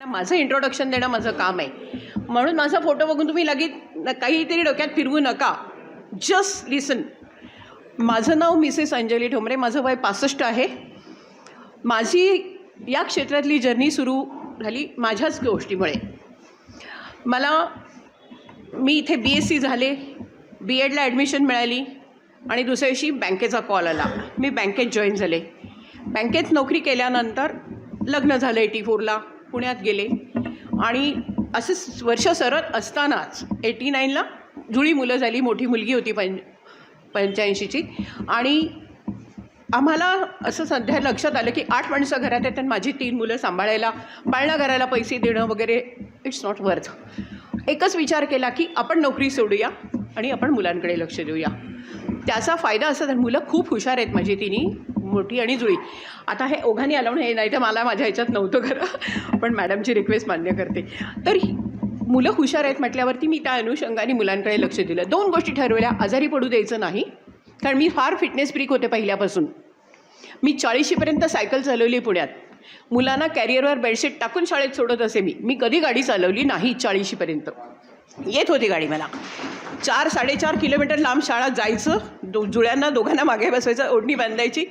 माझं इंट्रोडक्शन देणं माझं काम आहे. म्हणून माझा फोटो बघून तुम्ही लगेच काहीतरी डोक्यात फिरवू नका. जस्ट लिसन माझं नाव मिसेस अंजली ठोंबरे माझं वय पासष्ट आहे. माझी या क्षेत्रातली जर्नी सुरू झाली माझ्याच गोष्टीमुळे. मला मी इथे बी एस सी झाले बी एडला ॲडमिशन मिळाली आणि दुसऱ्या दिवशी बँकेचा कॉल आला. मी बँकेत जॉईन झाले. बँकेत नोकरी केल्यानंतर लग्न झालं एटी फोरला पुण्यात गेले. आणि असं वर्ष सरत असतानाच एटी नाईनला जुळी मुलं झाली. मोठी मुलगी होती पं पंच्याऐंशीची. आणि आम्हाला असं सध्या लक्षात आलं की आठ माणसं घरात आहेत आणि माझी तीन मुलं सांभाळायला पाळणा घराला पैसे देणं वगैरे इट्स नॉट वर्थ एकच विचार केला की आपण नोकरी सोडूया आणि आपण मुलांकडे लक्ष देऊया. त्याचा फायदा असा तर मुलं खूप हुशार आहेत माझी तिन्ही मोठी आणि जुळी. आता हे ओघाने आलं म्हणून हे नाही तर मला माझ्या ह्याच्यात नव्हतं खरं. पण मॅडमची रिक्वेस्ट मान्य करते. तर मुलं हुशार आहेत म्हटल्यावरती मी त्या अनुषंगाने मुलांकडे लक्ष दिलं. दोन गोष्टी ठरवल्या. आजारी पडू द्यायचं नाही. कारण मी फार फिटनेस फ्रीक होते पहिल्यापासून. मी चाळीशीपर्यंत सायकल चालवली पुण्यात. मुलांना कॅरियरवर बेडशीट टाकून शाळेत सोडत असे मी. मी कधी गाडी चालवली नाही चाळीशीपर्यंत. येत होती गाडी मला. चार साडेचार किलोमीटर लांब शाळा जायचं. दो जुळ्यांना दोघांना मागे बसवायचं. ओढणी बांधायची.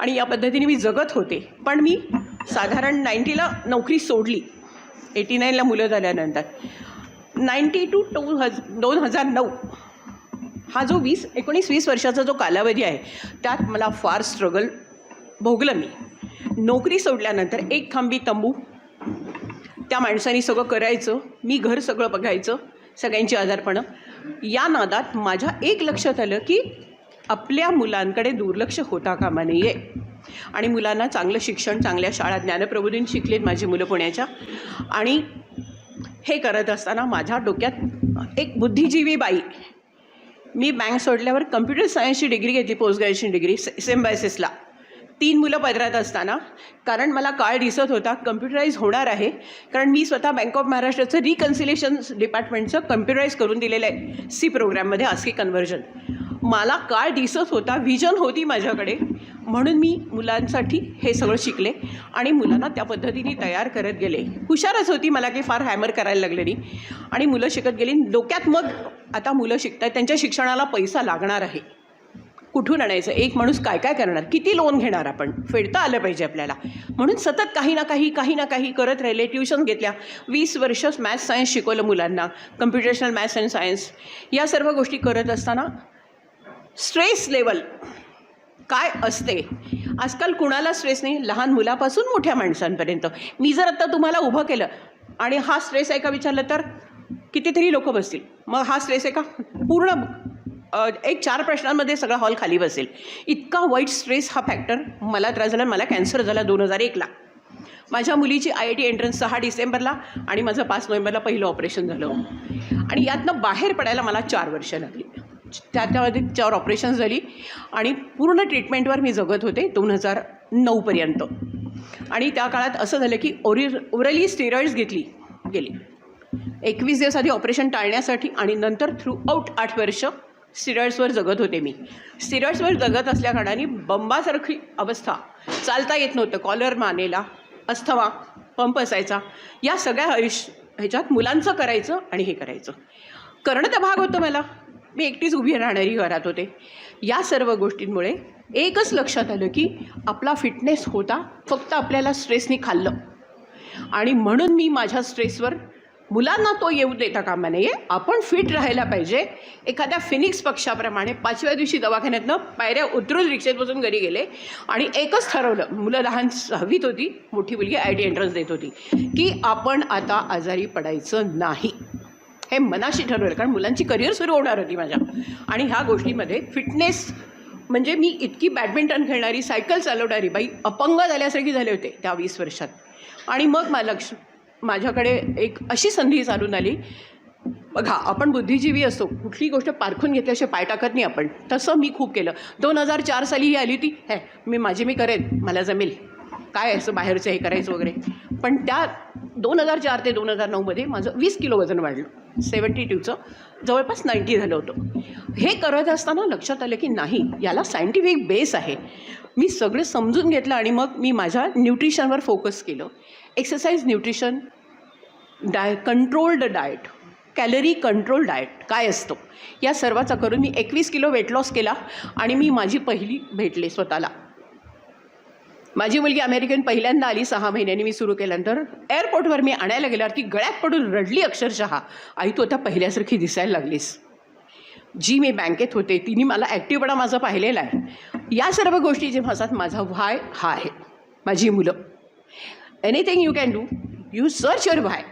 आणि या पद्धतीने मी जगत होते. पण मी साधारण नाईन्टीला नोकरी सोडली. एटी नाईनला मुलं झाल्यानंतर. नाईन्टी टू टू हज दोन हजार नऊ हा जो वीस एकोणीस वीस वर्षाचा जो कालावधी आहे त्यात मला फार स्ट्रगल भोगलं मी. नोकरी सोडल्यानंतर एक खांबी तंबू त्या माणसाने सगळं करायचं मी घर सगळं बघायचं सगळ्यांची आजारपणं या नादात माझ्या एक लक्षात आलं की आपल्या मुलांकडे दुर्लक्ष होता कामा नये. आणि मुलांना चांगलं शिक्षण चांगल्या शाळा ज्ञानप्रबोधीन शिकलेत माझी मुलं पुण्याच्या. आणि हे करत असताना माझ्या डोक्यात एक बुद्धिजीवी बाई. मी बँक सोडल्यावर कम्प्युटर सायन्सची डिग्री घेतली पोस्ट ग्रॅज्युएशन डिग्री सिम्बायसिसला तीन मुलं पदरात असताना कारण मला काळ दिसत होता कम्प्युटराईज होणार आहे कारण मी स्वतः बँक ऑफ महाराष्ट्राचं रिकन्सिलेशन डिपार्टमेंटचं कम्प्युटराईज करून दिलेलं आहे सी प्रोग्राममध्ये आस्की कन्व्हर्जन मला काळ दिसत होता व्हिजन होती माझ्याकडे. म्हणून मी मुलांसाठी हे सगळं शिकले आणि मुलांना त्या पद्धतीने तयार करत गेले. हुशारच होती मला काही फार हॅमर करायला लागले नाही आणि मुलं शिकत गेली. डोक्यात मग आता मुलं शिकतात त्यांच्या शिक्षणाला पैसा लागणार आहे. कुठून आणायचं? एक माणूस काय काय करणार? किती लोन घेणार आपण? फेडता आलं पाहिजे आपल्याला. म्हणून सतत काही ना काही काही ना काही करत राहिले. ट्युशन घेतल्या. वीस वर्ष मॅथ्स सायन्स शिकवलं मुलांना. कम्प्युटेशनल मॅथ्स अँड सायन्स या सर्व गोष्टी करत असताना स्ट्रेस लेवल काय असते? आजकाल कुणाला स्ट्रेस नाही? लहान मुलापासून मोठ्या माणसांपर्यंत. मी जर आत्ता तुम्हाला उभं केलं आणि हा स्ट्रेस आहे का विचारलं तर कितीतरी लोक बसतील. मग हा स्ट्रेस आहे का? पूर्ण एक चार प्रश्नांमध्ये सगळा हॉल खाली बसेल. इतका वाईट स्ट्रेस हा फॅक्टर मला त्रास झाला मला कॅन्सर झाला दोन हजार एकला. माझ्या मुलीची आय आय टी एंट्रन्स सहा डिसेंबरला आणि माझं पाच नोव्हेंबरला पहिलं ऑपरेशन झालं. आणि यातनं बाहेर पडायला मला चार वर्ष लागली. त्या त्यामध्ये तिच्यावर ऑपरेशन झाली. आणि पूर्ण ट्रीटमेंटवर मी जगत होते दोन हजार नऊपर्यंत आणि त्या काळात असं झालं की ओरि ओरली स्टेरॉइड्स घेतली गेली. एकवीस दिवस आधी ऑपरेशन टाळण्यासाठी आणि नंतर थ्रू आऊट आठ वर्ष स्टिरॉइड्सवर जगत होते मी. स्टिरॉइड्सवर जगत असल्याकारणाने बंबासारखी अवस्था चालता येत नव्हतं. कॉलर मानेला अस्थमा पंप असायचा. या सगळ्या आयुष्य ह्याच्यात मुलांचं करायचं आणि हे करायचं. करणं तर भाग होतं मला. मी एकटीच उभी राहणारी घरात होते. या सर्व गोष्टींमुळे एकच लक्षात आलं की आपला फिटनेस होता फक्त आपल्याला स्ट्रेसनी खाल्लं. आणि म्हणून मी माझ्या स्ट्रेसवर मुलांना तो येऊ देता कामा नये. आपण फिट राहायला पाहिजे. एखाद्या फिनिक्स पक्षाप्रमाणे पाचव्या दिवशी दवाखान्यातनं पायऱ्या उतरून रिक्षेत बसून घरी गेले आणि एकच ठरवलं. मुलं लहान सहावीत होती मोठी मुलगी आय टी एंट्रन्स देत होती की आपण आता आजारी पडायचं नाही. हे मनाशी ठरवलं कारण मुलांची करिअर सुरू होणार होती माझ्या. आणि ह्या गोष्टीमध्ये फिटनेस म्हणजे मी इतकी बॅडमिंटन खेळणारी सायकल चालवणारी बाई अपंग झाल्यासारखी झाले होते त्या वीस वर्षात. आणि मग मा लक्ष माझ्याकडे एक अशी संधी चालून आली बघा आपण बुद्धिजीवी असतो कुठली गोष्ट पारखून घेतल्याशिवाय पाय टाकत नाही आपण. तसं मी खूप केलं. दोन हजार चार साली ही आली होती हे मी माझी मी करेन मला जमेल. काय असं बाहेरचं हे करायचं वगैरे? पण त्या दोन हजार चार ते दोन हजार नऊमध्ये माझं वीस किलो वजन वाढलं. सेवन्टी टूचं. जवळपास नाईन्टी झालं होतं. हे करत असताना लक्षात आलं की नाही याला सायंटिफिक बेस आहे. मी सगळं समजून घेतलं आणि मग मी माझ्या न्यूट्रिशनवर फोकस केलं. Exercise nutrition diet controlled diet calorie control diet काय असतो? या सर्वाचा करून मी एकवीस किलो वेट लॉस केला आणि मी माझी पहिली भेटले स्वतःला. माझी मुलगी अमेरिकेन पहिल्यांदा आली सहा महिन्यांनी मी सुरू केल्यानंतर. एअरपोर्टवर मी आणायला गेल्यावर ती गळ्यात पडून रडली अक्षरशः. आई तू आता पहिल्यासारखी दिसायला लागलीस. जी मी बँकेत होते तिने मला ॲक्टिवपणा माझा पाहिलेला आहे. या सर्व गोष्टी जे माझा माझा व्हाय हा आहे. माझी मुलं. Anything you can do you search your why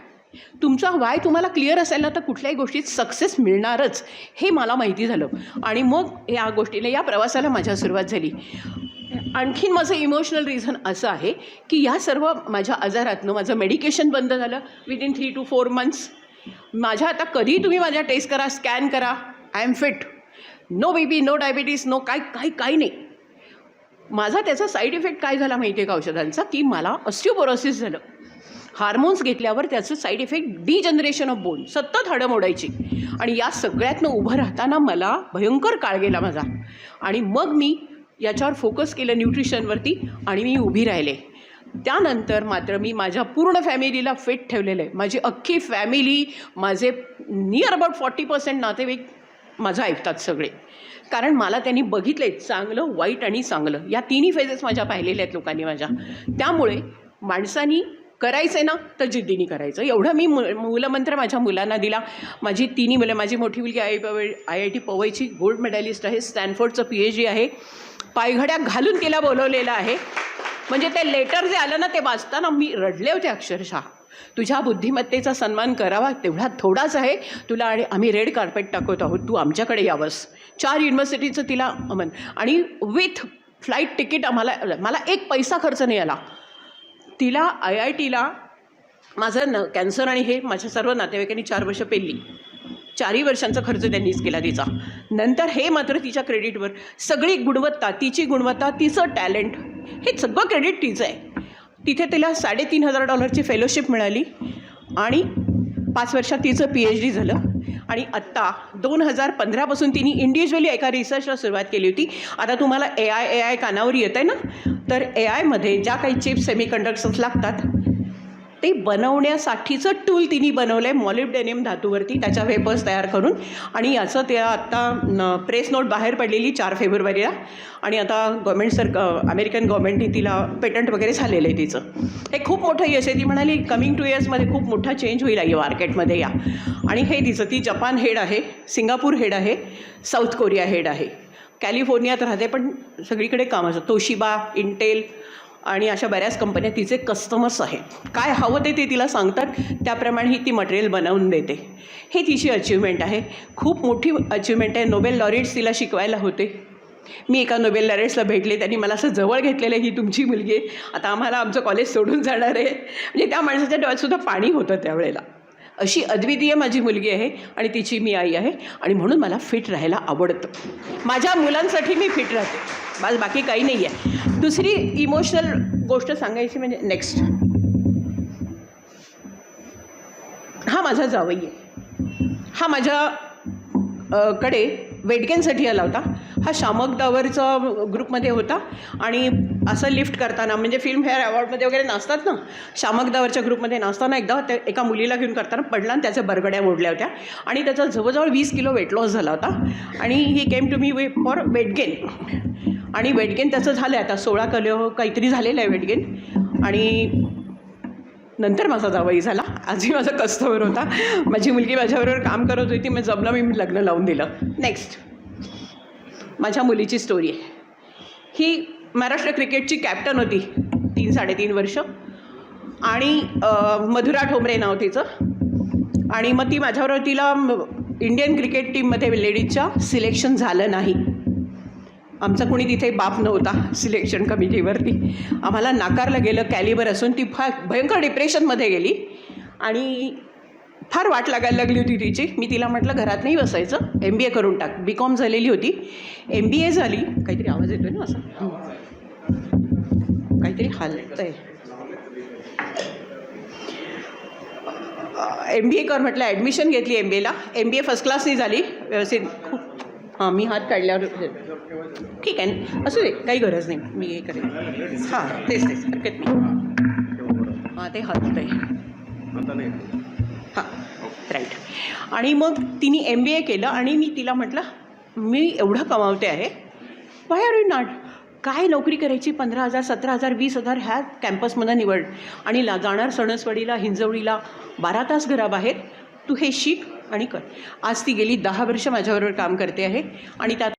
तुमचा व्हाय तुम्हाला क्लिअर असेल ना तर कुठल्याही गोष्टीत सक्सेस मिळणारच हे मला माहिती झालं. आणि मग या गोष्टीला या प्रवासाला माझ्या सुरुवात झाली. आणखीन माझं इमोशनल रिझन असं आहे की या सर्व माझ्या आजारातनं माझं मेडिकेशन बंद झालं within three two four months माझ्या आता कधी तुम्ही माझ्या टेस्ट करा स्कॅन करा. I am fit no BP no diabetes no काय काही काही नाही. माझा त्याचा साईड इफेक्ट काय झाला माहिती आहे का औषधांचा? की मला ऑस्टिओपोरोसिस झालं. हार्मोन्स घेतल्यावर त्याचं side effect degeneration of bone सतत हडं मोडायची. आणि या सगळ्यातनं उभं राहताना मला भयंकर काळ गेला माझा. आणि मग मी याच्यावर फोकस केलं न्यूट्रिशनवरती आणि मी उभी राहिले. त्यानंतर मात्र मी माझ्या पूर्ण फॅमिलीला फिट ठेवलेलं आहे. माझी अख्खी फॅमिली माझे नियर अबाउट फॉर्टी पर्सेंट नातेवाईक माझं ऐकतात सगळे. कारण मला त्यांनी बघितलं आहे चांगलं वाईट आणि चांगलं. या तिन्ही फेजेस माझ्या पाहिलेल्या आहेत लोकांनी माझ्या. त्यामुळे माणसानी करायचं आहे ना तर जिद्दीनी करायचं. एवढं मी मु मूलमंत्र माझ्या मुलांना दिला. माझी तिन्ही मुलं माझी मोठी मुलगी I I I I T पवईची gold medallist आहे स्टॅनफोर्डचं पी एच डी आहे. पायघड्या घालून तिला बोलवलेलं आहे. म्हणजे ते लेटर जे आलं ना ते वाचताना मी रडले होते अक्षरशः. तुझ्या बुद्धिमत्तेचा सन्मान करावा तेवढा थोडाच आहे. तुला आणि आम्ही रेड कार्पेट टाकत आहोत. तू आमच्याकडे यावंस. चार युनिव्हर्सिटीचं तिला अमन. आणि विथ फ्लाईट तिकीट आम्हाला मला एक पैसा खर्च नाही आला. तिला आय आय टीला माझं न कॅन्सर आणि हे माझ्या सर्व नातेवाईकांनी चार वर्ष पेलली चारही वर्षांचा खर्च त्यांनीच केला तिचा. नंतर हे मात्र तिच्या क्रेडिटवर सगळी गुणवत्ता तिची गुणवत्ता तिचं टॅलेंट हे सगळं क्रेडिट तिचं आहे तिथे तिला साडेतीन हजार डॉलरची फेलोशिप मिळाली आणि पाच वर्षात तिचं पी एच डी झालं. आणि आत्ता दोन हजार पंधरापासून तिने इंडिव्हिज्युअली एका रिसर्चला सुरुवात केली होती. आता तुम्हाला ए आय ए आय कानावर येत आहे ना? तर ए आयमध्ये ज्या काही चिप्स सेमीकंडक्टर्स लागतात ते बनवण्यासाठीचं टूल तिने बनवलं आहे मॉलिब्डेनियम धातूवरती त्याच्या वेपर्स तयार करून. आणि याचं ते आत्ता प्रेस नोट बाहेर पडलेली चार फेब्रुवारीला. आणि आता गव्हर्मेंट सर अमेरिकन गव्हर्मेंटने तिला पेटंट वगैरे झालेलं आहे तिचं. हे खूप मोठं यश आहे. ती म्हणाली कमिंग टू इयर्समध्ये खूप मोठा चेंज होईल आहे मार्केटमध्ये या. आणि हे तिचं ती जपान हेड आहे सिंगापूर हेड आहे साऊथ कोरिया हेड आहे. कॅलिफोर्नियात राहते पण सगळीकडे काम असतं तोशिबा इंटेल आणि अशा बऱ्याच कंपन्या तिचे कस्टमर्स आहेत. काय हवं ते ते तिला सांगतात. त्याप्रमाणे ही ती मटेरियल बनवून देते. हे तिची अचिव्हमेंट आहे. खूप मोठी अचिव्हमेंट आहे. नोबेल लॉरिट्स तिला शिकवायला होते. मी एका नोबेल लॉरेट्सला भेटले. त्यांनी मला असं जवळ घेतलेलं आहे ही तुमची मुलगी आहे. आता आम्हाला आमचं कॉलेज सोडून जाणार आहे. म्हणजे त्या माणसाच्या डोळ्यातसुद्धा पाणी होतं त्यावेळेला. अशी अद्वितीय माझी मुलगी आहे आणि तिची मी आई आहे आणि म्हणून मला फिट राहायला आवडतं. माझ्या मुलांसाठी मी फिट राहते. माझं बाकी काही नाही आहे दुसरी इमोशनल गोष्ट सांगायची म्हणजे नेक्स्ट हा माझा जावई आहे. हा माझ्या कडे वेटगेनसाठी आला होता. हा शामक दावरचा ग्रुपमध्ये होता. आणि असं लिफ्ट करताना म्हणजे फिल्मफेअर अवॉर्डमध्ये वगैरे नाचतात ना शामक दावरच्या ग्रुपमध्ये नाचताना एकदा त्या एका मुलीला घेऊन करताना पडला आणि त्याच्या बरगड्या मोडल्या होत्या. आणि त्याचा जवळजवळ वीस किलो वेट लॉस झाला होता. आणि ही came to me way for weight gain आणि वेट गेन त्याचं झालं आहे आता सोळा किलो काहीतरी झालेलं आहे वेट गेन आणि नंतर माझा जावई झाला. आजही माझा कस्टमर होता. माझी मुलगी माझ्याबरोबर काम करत होती. मग जमलं मी लग्न लावून दिलं. नेक्स्ट माझ्या मुलीची स्टोरी आहे. ही महाराष्ट्र क्रिकेटची कॅप्टन होती तीन साडेतीन वर्ष. आणि मधुरा ठोंबरे नाव तिचं. आणि मग ती माझ्यावर तिला इंडियन क्रिकेट टीममध्ये लेडीजच्या सिलेक्शन झालं नाही. आमचा कोणी तिथे बाप नव्हता सिलेक्शन कमिटीवरती आम्हाला नाकारलं गेलं कॅलिबर असून ती फार भयंकर डिप्रेशनमध्ये गेली. आणि फार वाट लागायला लागली होती तिची. मी तिला म्हटलं घरात नाही बसायचं. एम बी ए करून टाक. बी कॉम झालेली होती. एम बी ए झाली. काहीतरी आवाज येतोय ना असा? काहीतरी हालतंय. एम बी ए कर म्हटलं. ॲडमिशन घेतली एम बी एला एम बी ए फर्स्ट क्लासनी झाली. व्यवस्थित. खूप हां मी हात काढल्यावर ठीक आहे. असू दे. काही गरज नाही. मी हे करेन. हां तेच तेच. हरकत नाही. हां ते हलत आहे राईट आणि मग तिने एम बी ए केलं आणि मी तिला म्हटलं मी एवढं कमावते आहे. वाय आर यू नॉट काय नोकरी करायची? पंधरा हजार सतरा हजार वीस हजार ह्या कॅम्पसमधनं निवड. आणि ला जाणार सणसवडीला हिंजवडीला बारा तास घराबाहेर. तू हे शिक आणि कर. आज ती गेली दहा वर्ष माझ्याबरोबर काम करते आहे आणि त्यात